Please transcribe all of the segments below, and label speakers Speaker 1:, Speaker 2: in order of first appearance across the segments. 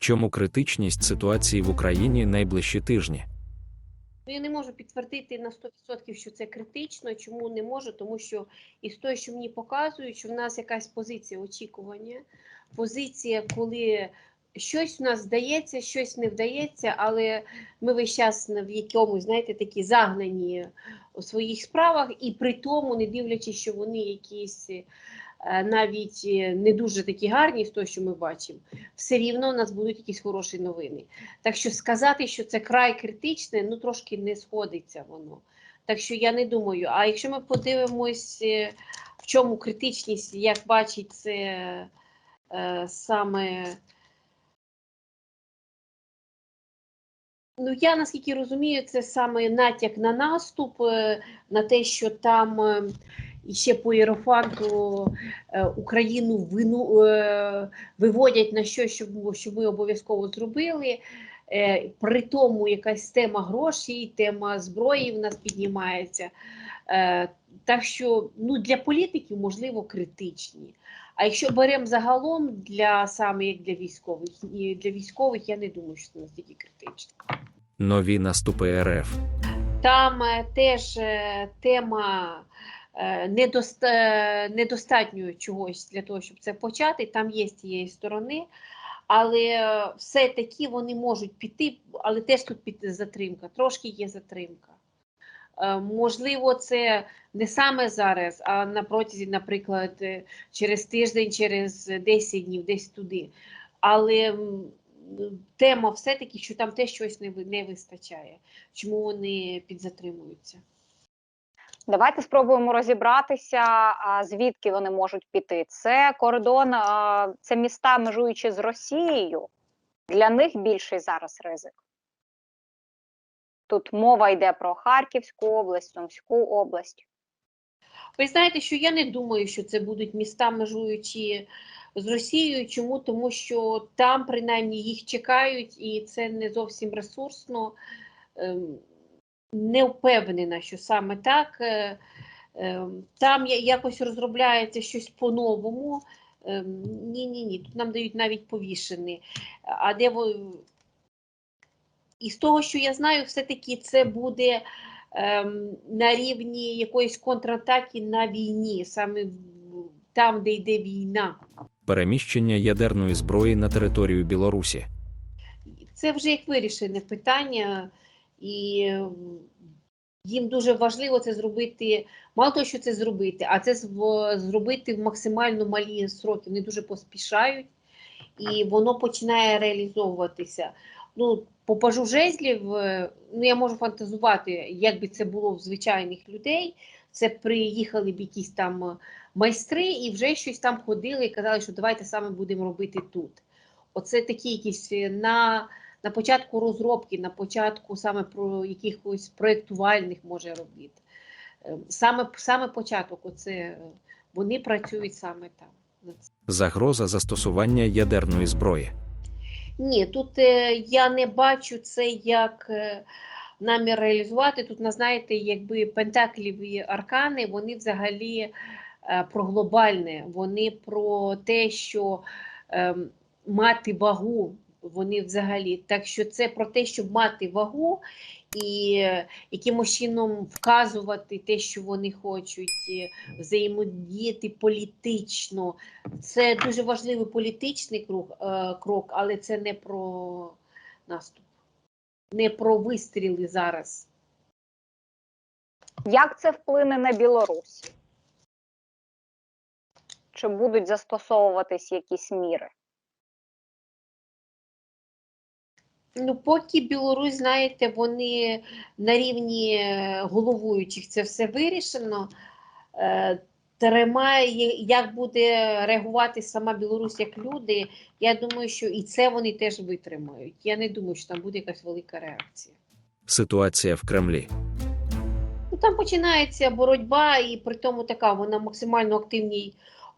Speaker 1: чому критичність ситуації в Україні найближчі тижні?
Speaker 2: Ну, я не можу підтвердити на 100%, що це критично. Чому не можу? Тому що із того, що мені показують, що в нас якась позиція очікування, позиція, коли щось в нас здається, щось не вдається, але ми весь час в якомусь, знаєте, такі загнані у своїх справах, і при тому, не дивлячись, що вони якісь навіть е, не дуже такі гарні з того, що ми бачимо, все рівно у нас будуть якісь хороші новини. Так що сказати, що це край критичне, ну трошки не сходиться воно. Так що я не думаю. А якщо ми подивимось, е, в чому критичність, як бачить це е, саме. Ну, я наскільки розумію, це саме натяк на наступ, е, на те, що там е, і ще по Єрофанту е, Україну вину, е, виводять на щось, щоб, щоб ми обов'язково зробили. Е, При тому якась тема грошей, тема зброї в нас піднімається. Так що ну, для політиків можливо критичні. А якщо беремо загалом для саме як для військових, і для військових я не думаю, що це настільки критично.
Speaker 1: Нові наступи РФ.
Speaker 2: Там теж тема недостатньо чогось для того, щоб це почати. Там є з цієї сторони, але е, все-таки вони можуть піти, але теж тут під затримка, трошки є затримка. Е, Можливо, це не саме зараз, а на протязі, наприклад, е, через тиждень, через 10 днів, десь туди. Але тема все-таки, що там теж щось не вистачає. Чому вони підзатримуються?
Speaker 3: Давайте спробуємо розібратися, звідки вони можуть піти. Це кордон, це міста, межуючи з Росією. Для них більший зараз ризик. Тут мова йде про Харківську область, Сумську область.
Speaker 2: Ви знаєте, що я не думаю, що це будуть міста, межуючі з Росією. Чому? Тому що там принаймні їх чекають, і це не зовсім ресурсно. Не впевнена, що саме так. Е, ем, Там якось розробляється щось по-новому. Ні, ні, ні. Тут нам дають навіть повішений. А де і з того, що я знаю, все-таки це буде ем, на рівні якоїсь контратаки на війні, саме там, де йде війна.
Speaker 1: Переміщення ядерної зброї на територію Білорусі.
Speaker 2: Це вже як вирішене питання, і їм дуже важливо це зробити. Мало того, що це зробити, а це зробити в максимально малі сроки. Вони дуже поспішають, і воно починає реалізовуватися. Ну, по пажу жезлів, е, ну я можу фантазувати, як би це було в звичайних людей. Це приїхали б якісь там майстри і вже щось там ходили і казали, що давайте саме будемо робити тут. Оце такі якісь е, на, на початку розробки, на початку саме про якихось проєктувальних може робіт. Е, Саме, саме початок, оце е, вони працюють саме там.
Speaker 1: Загроза застосування ядерної зброї.
Speaker 2: Ні, тут е, я не бачу це як е, намір реалізувати. Тут, на, знаєте, якби пентакліві аркани, вони взагалі е, про глобальне, вони про те, що е, мати вагу, вони взагалі. Так що це про те, щоб мати вагу і е, якимось чином вказувати те, що вони хочуть, е, взаємодіяти політично. Це дуже важливий політичний е, крок, але це не про наступ, не про вистріли зараз.
Speaker 3: Як це вплине на Білорусь? Чи будуть застосовуватись якісь міри?
Speaker 2: Ну, поки Білорусь, знаєте, вони на рівні е, головуючих це все вирішено. Е, Тримає, як буде реагувати сама Білорусь як люди, я думаю, що і це вони теж витримають. Я не думаю, що там буде якась велика реакція.
Speaker 1: Ситуація в Кремлі.
Speaker 2: Ну, там починається боротьба, і при тому така вона максимально активній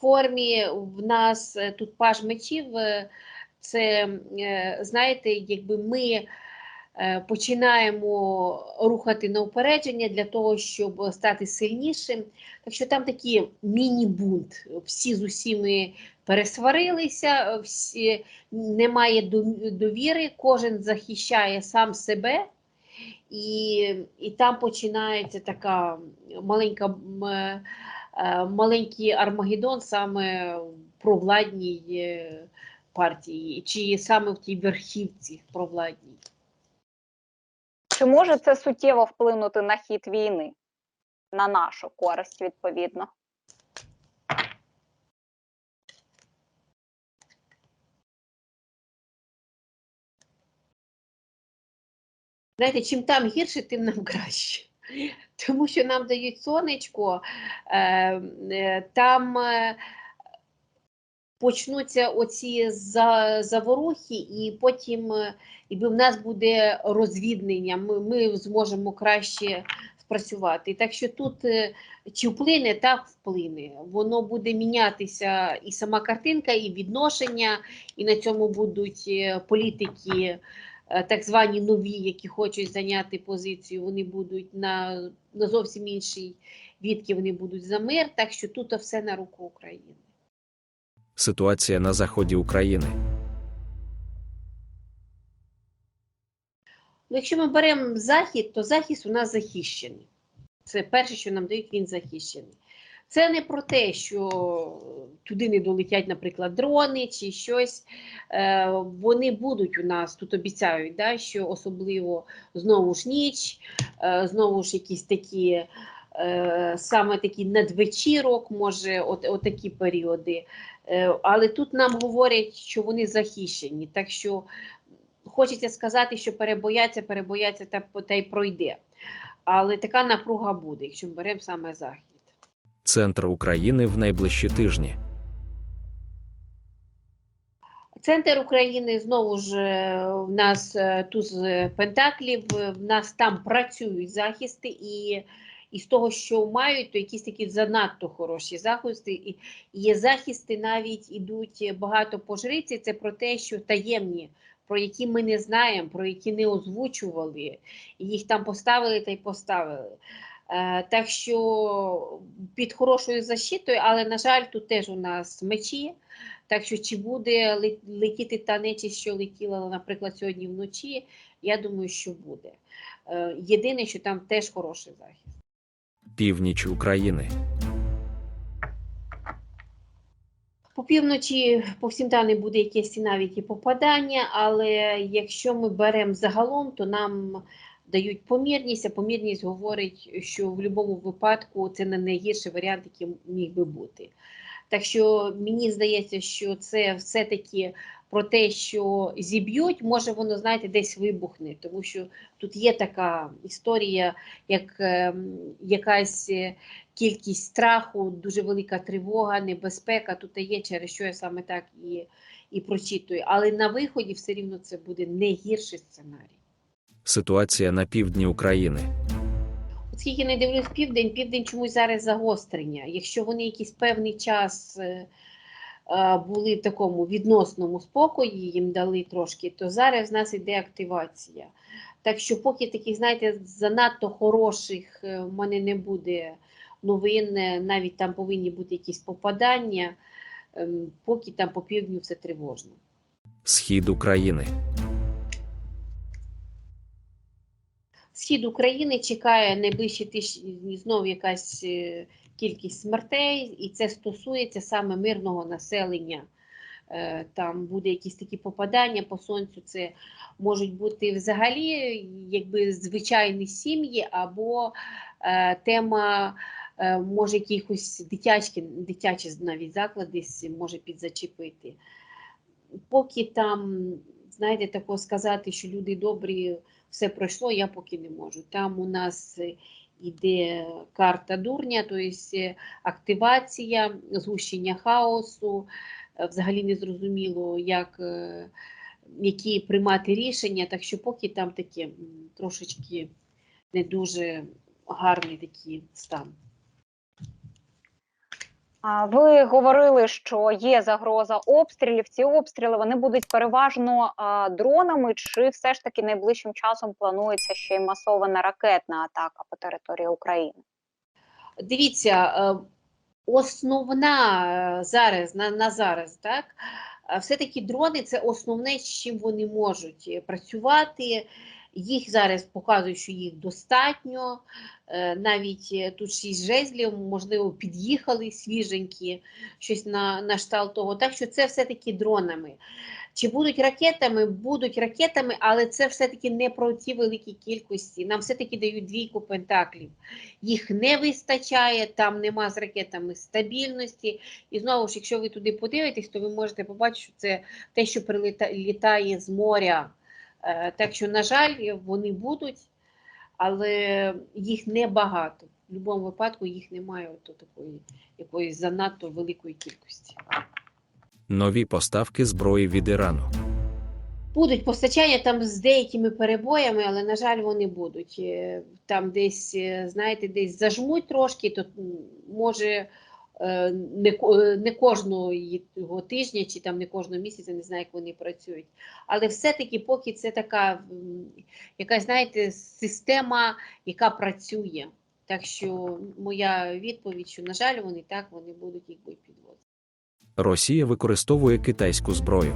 Speaker 2: формі. В нас е, тут паж мечів. Це, е, знаєте, якби ми е, починаємо рухати на упередження для того, щоб стати сильнішим. Так що там такий міні-бунт. Всі з усіми пересварилися, всі, немає довіри, кожен захищає сам себе, і, і там починається така маленька, е, маленький Армагеддон саме в провладній партії, чи саме в тій верхівці провладній.
Speaker 3: Чи може це суттєво вплинути на хід війни, на нашу користь, відповідно?
Speaker 2: Знаєте, чим там гірше, тим нам краще. Тому що нам дають сонечко, е, е, там е, почнуться оці за, заворухи, і потім е, якби в нас буде розвіднення, ми, ми зможемо краще спрацювати. Так що тут е, чи вплине, так вплине. Воно буде мінятися і сама картинка, і відношення, і на цьому будуть е, політики так звані нові, які хочуть зайняти позицію, вони будуть на, на зовсім іншій відки, вони будуть за мир. Так що тут все на руку України.
Speaker 1: Ситуація на заході України.
Speaker 2: Ну, якщо ми беремо захід, то захід у нас захищений. Це перше, що нам дають, він захищений. Це не про те, що туди не долетять, наприклад, дрони чи щось. Е, вони будуть у нас тут обіцяють, да, що особливо знову ж ніч, е, знову ж якісь такі. Е, Саме такі надвечірок, може, от, от такі періоди. Е, Але тут нам говорять, що вони захищені. Так що хочеться сказати, що перебояться, перебояться та, та й пройде. Але така напруга буде, якщо ми беремо саме захід.
Speaker 1: Центр України в найближчі тижні.
Speaker 2: Центр України знову ж е, в нас туз пентаклів, в нас там працюють захисти, і, і з того, що мають, то якісь такі занадто хороші захисти. І, є захисти, навіть ідуть багато по жриці. Це про те, що таємні, про які ми не знаємо, про які не озвучували, їх там поставили та й поставили. Е, так що під хорошою защитою, але, на жаль, тут теж у нас мечі. Так що чи буде летіти та нечість, що летіла, наприклад, сьогодні вночі, я думаю, що буде. Е, Єдине, що там теж хороший захист.
Speaker 1: Північ України.
Speaker 2: По півночі по всім даним буде якесь і навіть і попадання, але якщо ми беремо загалом, то нам дають помірність, а помірність говорить, що в будь-якому випадку це не найгірший варіант, який міг би бути. Так що мені здається, що це все-таки про те, що зіб'ють, може воно, знаєте, десь вибухне, тому що тут є така історія, як ем, якась е, кількість страху, дуже велика тривога, небезпека. Тут є, через що я саме так і, і прочитую. Але на виході все рівно це буде не гірший сценарій.
Speaker 1: Ситуація на півдні України.
Speaker 2: Оскільки не дивлюсь південь, південь чомусь зараз загострення. Якщо вони якийсь певний час е, були в такому відносному спокої, їм дали трошки, то зараз в нас іде активація. Так що, поки таких, знаєте, занадто хороших е, в мене не буде новин, е, навіть там повинні бути якісь попадання, ем, поки там по півдню все тривожно.
Speaker 1: Схід України.
Speaker 2: Схід України чекає найближчі тижні знову якась е, кількість смертей, і це стосується саме мирного населення. Е, Там буде якісь такі попадання по сонцю. Це можуть бути взагалі якби звичайні сім'ї, або е, тема е, може якихось дитячі, дитячі навіть заклади може підзачепити. Поки там, знаєте, такого сказати, що люди добрі, все пройшло, я поки не можу. Там у нас іде карта дурня, тобто активація, згущення хаосу. Е, Взагалі не зрозуміло, як, е, які приймати рішення. Так що поки там таке трошечки не дуже гарний такий стан.
Speaker 3: Ви говорили, що є загроза обстрілів. Ці обстріли вони будуть переважно дронами, чи все ж таки найближчим часом планується ще й масована ракетна атака по території України?
Speaker 2: Дивіться, е, основна е, зараз на, на зараз, так? Все-таки дрони це основне, з чим вони можуть е, працювати. Їх зараз показують, що їх достатньо. Е, Навіть е, тут шість жезлів, можливо, під'їхали свіженькі, щось на, на штал того. Так що це все-таки дронами. Чи будуть ракетами? Будуть ракетами, але це все-таки не про ті великі кількості. Нам все-таки дають двійку пентаклів. Їх не вистачає, там нема з ракетами стабільності. І знову ж, якщо ви туди подивитесь, то ви можете побачити, що це те, що прилітає з моря. Е, Так що, на жаль, вони будуть, але їх небагато. В будь-якому випадку їх немає от такої якоїсь занадто великої кількості.
Speaker 1: Нові поставки зброї від Ірану.
Speaker 2: Будуть постачання там з деякими перебоями, але, на жаль, вони будуть. Е, Там десь, е, знаєте, десь зажмуть трошки, то може не, е, не кожного тижня чи там не кожного місяця, не знаю, як вони працюють. Але все-таки поки це така якась, знаєте, система, яка працює. Так що моя відповідь, що, на жаль, вони так, вони будуть їх підвозити.
Speaker 1: Росія використовує китайську зброю.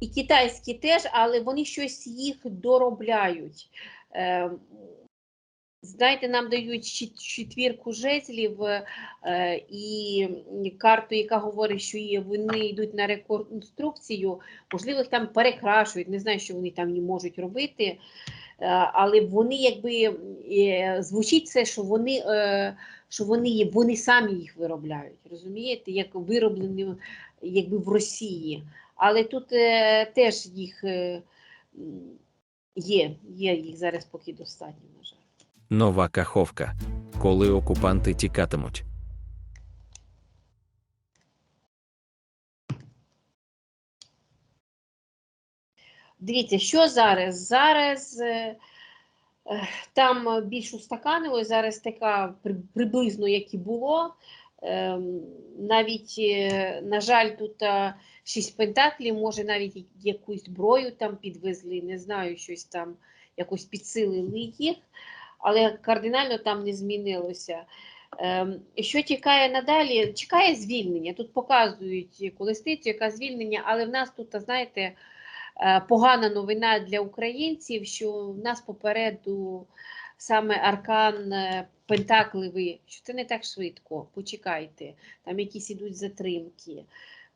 Speaker 2: І китайські теж, але вони щось їх доробляють. Знаєте, нам дають четвірку жезлів і карту, яка говорить, що вони йдуть на реконструкцію, можливо, їх там перекрашують, не знаю, що вони там не можуть робити. Е, але вони якби е, звучить це, що вони, е, що вони, вони самі їх виробляють, розумієте, як вироблені якби в Росії. Але тут теж їх є, є їх зараз поки достатньо, на жаль.
Speaker 1: Нова каховка. Коли окупанти тікатимуть.
Speaker 2: Дивіться, що зараз? Зараз е, е, там більш устаканилось, зараз така приблизно, як і було. Ем, Навіть, е, на жаль, тут шість пентаклів, може навіть якусь зброю там підвезли, не знаю, щось там якось підсилили їх, але кардинально там не змінилося. Ем, Що чекає надалі? Чекає звільнення. Тут показують колесницю, яка звільнення, але в нас тут, знаєте, е, погана новина для українців, що в нас попереду саме аркан е, Пентакливий, що це не так швидко. Почекайте, там якісь ідуть затримки.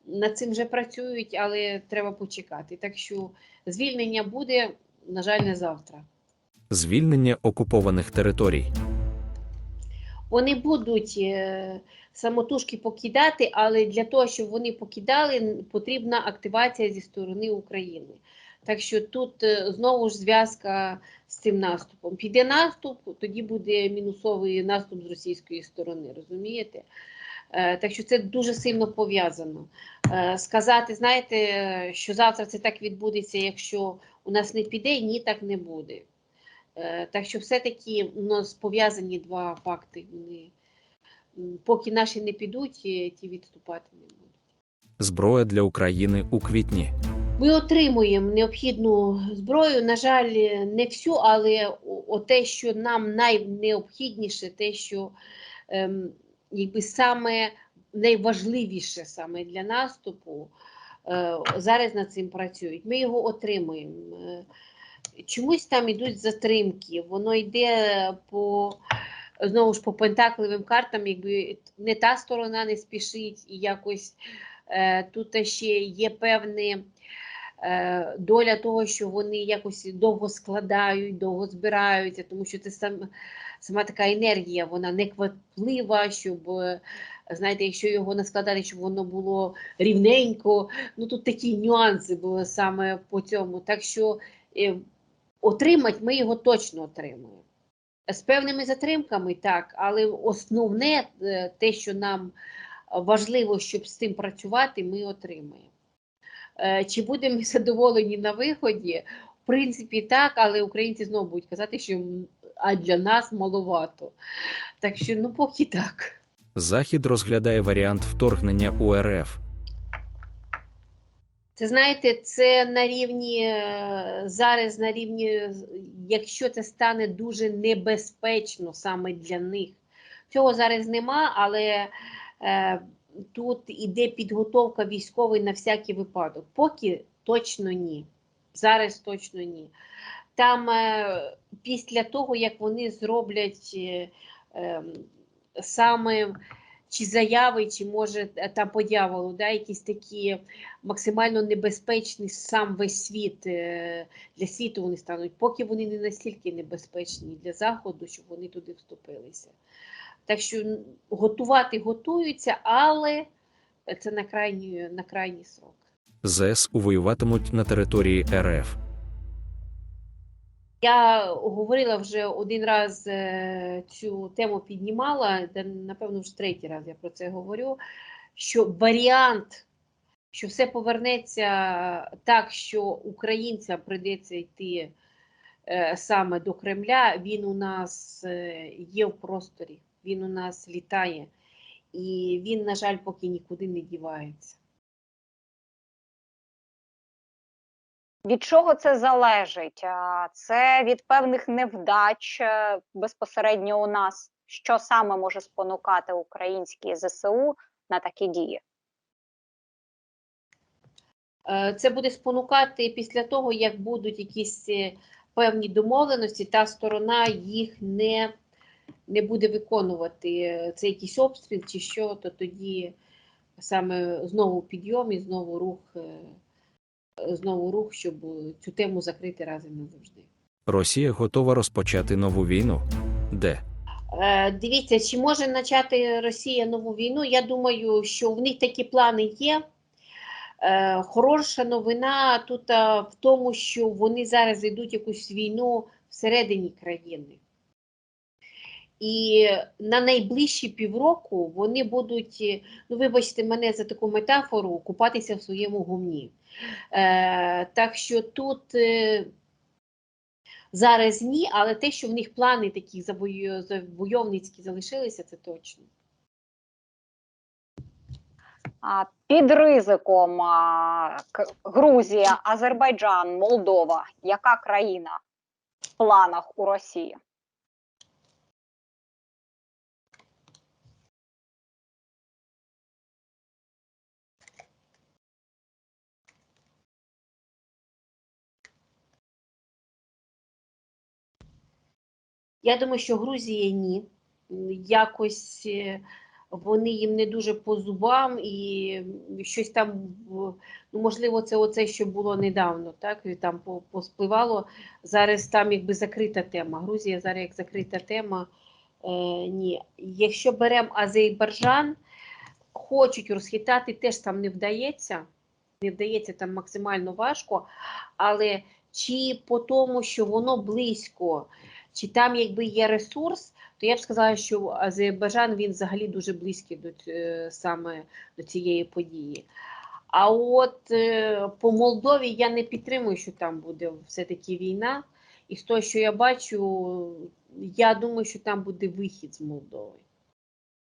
Speaker 2: Над цим вже працюють, але треба почекати. Так що звільнення буде, на жаль, не завтра.
Speaker 1: Звільнення окупованих територій.
Speaker 2: Вони будуть е, самотужки покидати, але для того, щоб вони покидали, потрібна активація зі сторони України. Так що тут е, знову ж зв'язка з цим наступом. Піде наступ, тоді буде мінусовий наступ з російської сторони, розумієте? Е, Так що це дуже сильно пов'язано. Сказати, знаєте, що завтра це так відбудеться, якщо у нас не піде, ні, так не буде. Е, Так що все-таки у нас пов'язані два факти. Вони, поки наші не підуть, е, ті відступати не будуть.
Speaker 1: Зброя для України у квітні.
Speaker 2: Ми отримуємо необхідну зброю. На жаль, не всю, але о те, що нам найнеобхідніше, те, що ем, якби саме найважливіше саме для наступу, е, зараз над цим працюють. Ми його отримуємо. Чомусь там ідуть затримки, воно йде по знову ж по пентакливим картам, якби не та сторона не спішить і якось е, тут ще є певні е, доля того, що вони якось довго складають, довго збираються, тому що це сам, сама така енергія, вона некваплива, щоб, знаєте, якщо його наскладати, щоб воно було рівненько, ну тут такі нюанси були саме по цьому. Так що е, отримати ми його точно отримуємо. З певними затримками, так, але основне е, те, що нам важливо, щоб з цим працювати, ми отримаємо. Е, Чи будемо задоволені на виході? В принципі, так, але українці знову будуть казати, що а для нас маловато. Так що, ну, поки так.
Speaker 1: Захід розглядає варіант вторгнення у РФ.
Speaker 2: Це знаєте, це на рівні е, зараз на рівні, якщо це стане дуже небезпечно саме для них, Цього зараз нема, але е, тут іде підготовка військової на всякий випадок. Поки точно ні. Зараз точно ні. Там е, після того, як вони зроблять е, е, саме чи заяви, чи може е, там по дьяволу, да, якісь такі максимально небезпечні сам весь світ е, для світу вони стануть, поки вони не настільки небезпечні для заходу, щоб вони туди вступилися. Так що готувати готуються, але це на крайній, на крайній срок.
Speaker 1: ЗС воюватимуть на території РФ.
Speaker 2: Я говорила вже один раз е, цю тему піднімала, де, напевно, вже третій раз я про це говорю. Що варіант, що все повернеться так, що українцям прийдеться йти е, саме до Кремля, він у нас е, є в просторі, він у нас літає, і він, на жаль, поки нікуди не дівається.
Speaker 3: Від чого це залежить? Це від певних невдач е, безпосередньо у нас. Що саме може спонукати українські ЗСУ на такі дії?
Speaker 2: Е, Це буде спонукати після того, як будуть якісь е, певні домовленості, та сторона їх не, не буде виконувати. Це якийсь обстріл чи що, то тоді саме знову підйом і знову рух, знову рух, щоб цю тему закрити раз і назавжди.
Speaker 1: Росія готова розпочати нову війну. Де?
Speaker 2: Е, Дивіться, чи може почати Росія нову війну? Я думаю, що в них такі плани є. Е, Хороша новина тут в тому, що вони зараз йдуть якусь війну всередині країни. І на найближчі півроку вони будуть, е, ну вибачте мене за таку метафору, купатися в своєму гумні. Е, так що тут е, зараз ні, але те, що в них плани такі завойовницькі залишилися, це точно.
Speaker 3: Під ризиком Грузія, Азербайджан, Молдова. Яка країна в планах у Росії?
Speaker 2: Я думаю, що Грузія ні. Якось е, вони їм не дуже по зубам і щось там, ну можливо, це оце, що було недавно, так і там поспливало. Зараз там якби закрита тема. Грузія зараз як закрита тема. Е, ні. Якщо беремо Азербайджан, хочуть розхитати, теж там не вдається. Не вдається там максимально важко, але чи по тому, що воно близько, чи там якби є ресурс, то я б сказала, що Азербайджан він взагалі дуже близький до саме до цієї події. А от е, по Молдові я не підтримую, що там буде все-таки війна. І з того, що я бачу, я думаю, що там буде вихід з Молдови.